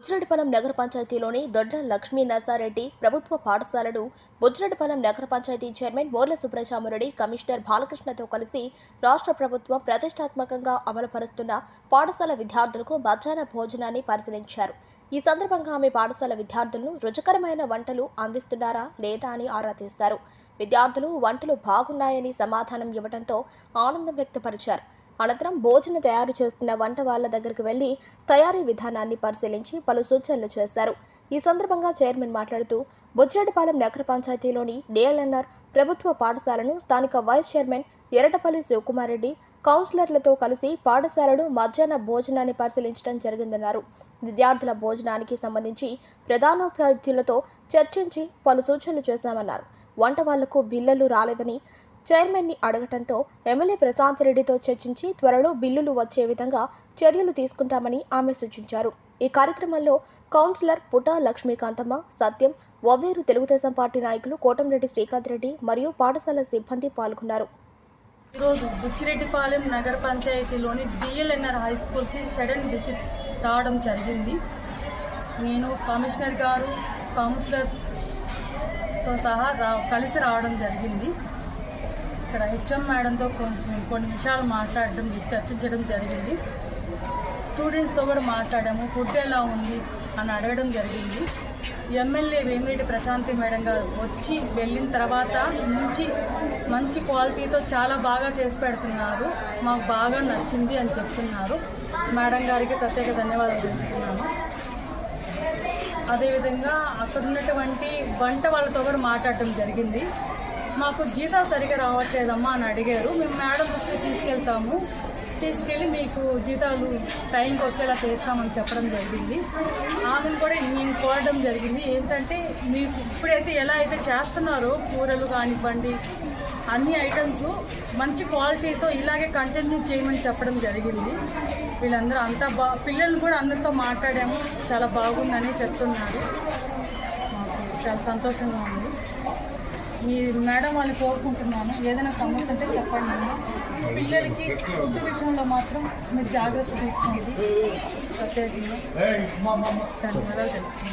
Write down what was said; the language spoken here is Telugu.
బుజ్జిరెడ్డిపాలెం నగర పంచాయతీలోని దొడ్ల లక్ష్మీ నర్సారెడ్డి ప్రభుత్వ పాఠశాలను బుజ్జిరెడ్డిపాలెం నగర పంచాయతీ చైర్మన్ బోర్ల సుబ్రచామురెడ్డి కమిషనర్ బాలకృష్ణతో కలిసి రాష్ట్ర ప్రభుత్వం ప్రతిష్టాత్మకంగా అమలుపరుస్తున్న పాఠశాల విద్యార్థులకు మధ్యాహ్న భోజనాన్ని పరిశీలించారు. ఈ సందర్భంగా ఆమె పాఠశాల విద్యార్థులను రుచికరమైన వంటలు అందిస్తున్నారా లేదా అని ఆరా తీశారు. విద్యార్థులు వంటలు బాగున్నాయని సమాధానం ఇవ్వడంతో ఆనందం వ్యక్తపరిచారు. అనంతరం భోజనం తయారు చేస్తున్న వంట వాళ్ళ దగ్గరికి వెళ్ళి తయారీ విధానాన్ని పరిశీలించి పలు సూచనలు చేశారు. ఈ సందర్భంగా చైర్మన్ మాట్లాడుతూ బుజ్జరెడ్డిపాలెం నగర పంచాయతీలోని డిఎల్ఎన్ఆర్ ప్రభుత్వ పాఠశాలను స్థానిక వైస్ చైర్మన్ ఎరటపల్లి శివకుమారెడ్డి కౌన్సిలర్లతో కలిసి పాఠశాలను మధ్యాహ్న భోజనాన్ని పరిశీలించడం జరిగిందన్నారు. విద్యార్థుల భోజనానికి సంబంధించి ప్రధానోపాధ్యులతో చర్చించి పలు సూచనలు చేశామన్నారు. వంట వాళ్ళకు బిల్లలు రాలేదని చైర్మన్ని అడగటంతో ఎమ్మెల్యే ప్రశాంత్ రెడ్డితో చర్చించి త్వరలో బిల్లులు వచ్చే విధంగా చర్యలు తీసుకుంటామని ఆమె సూచించారు. ఈ కార్యక్రమంలో కౌన్సిలర్ పుటా లక్ష్మీకాంతమ్మ సత్యం ఒవ్వేరు తెలుగుదేశం పార్టీ నాయకులు కోటంరెడ్డి శ్రీకాంత్ రెడ్డి మరియు పాఠశాల సిబ్బంది పాల్గొన్నారు. ఈరోజు బుచ్చిరెడ్డిపాలెం నగర పంచాయతీలోని డిఎల్ఎన్ఆర్ హై స్కూల్కి సడన్ విజిట్ రావడం జరిగింది. నేను కమిషనర్ గారు కౌన్సిలర్తో సహా రా కలిసి రావడం జరిగింది. ఇక్కడ హెచ్ఎం మేడంతో కొంచెం కొన్ని విషయాలు మాట్లాడడం చర్చించడం జరిగింది. స్టూడెంట్స్తో కూడా మాట్లాడాము ఫుడ్ ఎలా ఉంది అని అడగడం జరిగింది. ఎమ్మెల్యే వేమిరెడ్డి ప్రశాంతి మేడం గారు వచ్చి వెళ్ళిన తర్వాత మంచి మంచి క్వాలిటీతో చాలా బాగా చేసి పెడుతున్నారు. మాకు బాగా నచ్చింది అని చెప్తున్నారు. మేడం గారికి ప్రత్యేక ధన్యవాదాలు తెలుపుతున్నాను. అదేవిధంగా అక్కడ ఉన్నటువంటి వంట వాళ్ళతో కూడా మాట్లాడటం జరిగింది. మాకు జీతాలు సరిగ్గా రావట్లేదమ్మా అని అడిగారు. మేము మేడం దృష్టికి తీసుకెళ్తాము. తీసుకెళ్ళి మీకు జీతాలు టైంకి వచ్చేలా చేస్తామని చెప్పడం జరిగింది. ఆమెను కూడా నేను కోరడం జరిగింది. ఏంటంటే మీకు ఇప్పుడైతే ఎలా అయితే చేస్తున్నారో కూరలు కానివ్వండి అన్ని ఐటమ్స్ మంచి క్వాలిటీతో ఇలాగే కంటిన్యూ చేయమని చెప్పడం జరిగింది. వీళ్ళందరూ అంతా బా పిల్లలు కూడా అందరితో మాట్లాడాము. చాలా బాగుందని చెప్తున్నారు. మాకు చాలా సంతోషంగా ఉంది. మీ మేడం వాళ్ళని కోరుకుంటున్నాను. ఏదైనా సమస్య ఉంటే చెప్పండి. పిల్లలకి ఫుడ్ విషయంలో మాత్రం మీరు జాగ్రత్త తీసుకోండి. ప్రత్యేకంగా. ధన్యవాదాలు.